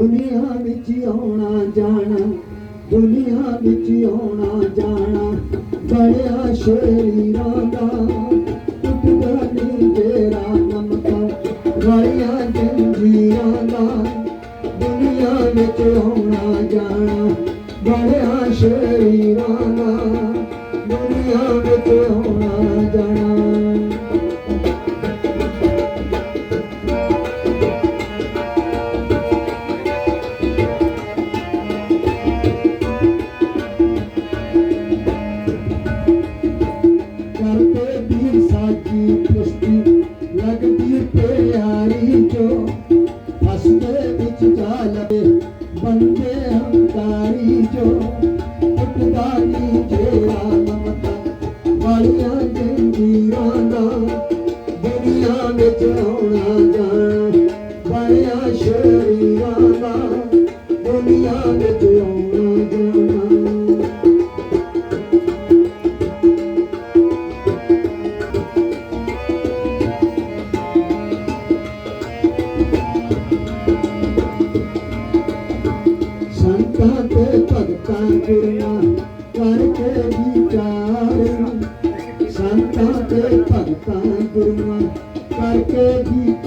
ਦੁਨੀਆ ਵਿੱਚ ਆਉਣਾ ਜਾਣਾ, ਦੁਨੀਆ ਵਿੱਚ ਆਉਣਾ ਜਾਣਾ, ਬੜਿਆ ਸ਼ਰੀਰਾਂ ਦਾ ਟੁੱਟਦਾ ਨਹੀਂ ਤੇਰਾ ਨਮਕਾ ਵਾਲੀਆਂ ਜੰਜੀਰਾਂ ਦਾ, ਦੁਨੀਆ ਵਿੱਚ ਆਉਣਾ ਜਾਣਾ, ਬੜਿਆ ਸ਼ਰੀਰਾਂ ਦਾ, ਦੁਨੀਆ ਵਿੱਚ ਵਾਲੀਆਂ ਚੀਜ਼ਾਂ ਦਾ दुनिया ਵਿੱਚ चढ़ोड़ा ਜਾਣ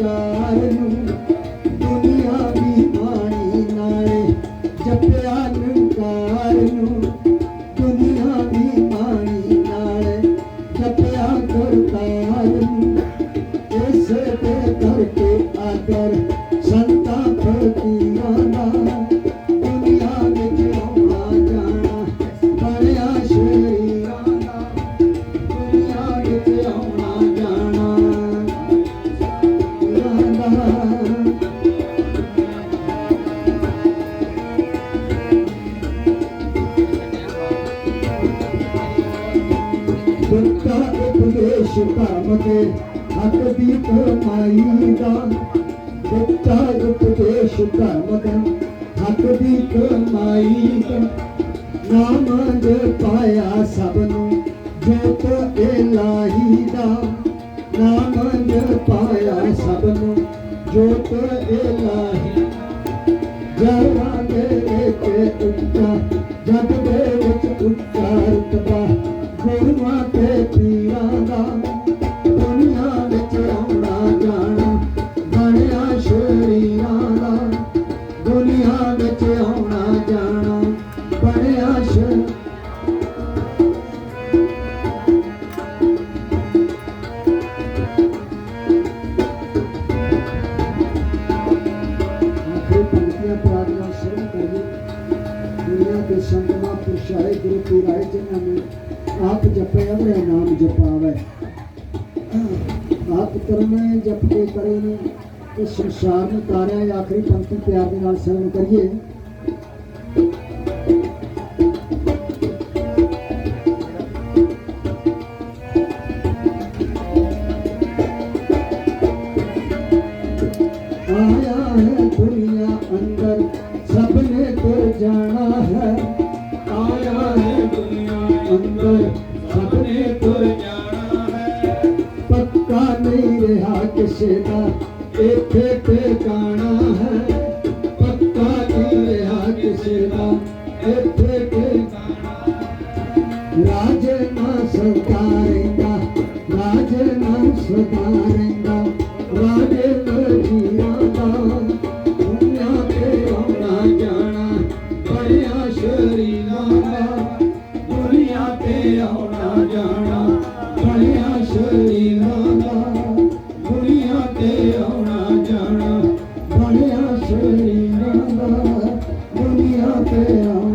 Thank you. ਦਿੱਤਾ ਉਪਦੇਸ਼ ਧਰਮ ਦੇ ਹੱਕ ਦੀ ਕਮਾਈ ਦਾ ਦਿੱਤਾ ਉਪਦੇਸ਼ ਧਰਮ ਦਾ ਹੱਕ ਦੀ ਕਮਾਈ ਦਾ ਨਾਮ ਦੇ ਪਾਇਆ ਸਭ ਨੂੰ ਜੋਤ ਇਲਾਹੀ ਦਾ ਨਾਮ ਦੇ ਪਾਇਆ ਸਭ ਨੂੰ ਜੋਤ ਇਲਾਹੀ ਜਹਾਂ ਦੇ ਵਿੱਚ ਉੱਚਾ। ਜਪੇ ਅਵਰੇ ਨਾਮ ਜਪਾਵੇ ਆਪ ਕਰਮੇ ਜਪ ਕੇ ਕਰੇ ਨੇ ਤੇ ਸੰਸਾਰ ਨੂੰ ਤਾਰਿਆ ਇਹ ਆਖਰੀ ਪੰਕਤੀ ਪਿਆਰ ਦੇ ਨਾਲ ਸਰਵਣ ਕਰੀਏ जाना है। आया है दुनिया अंदर सबने तो जाना है। पक्का नहीं रहा किसे का इथे पे गाना है। पक्का नहीं रहा किसे का इथे पे गाना राजे ਤੇ ਜਾਣਾ, ਬਣਿਆ ਸ਼ਰੀਰਾਂ ਦਾ, ਦੁਨੀਆ ਤੇ ਆਉਣਾ ਜਾਣਾ, ਬਣਿਆ ਸ਼ਰੀਰਾਂ ਦਾ, ਦੁਨੀਆ ਤੇ ਆਉਣਾ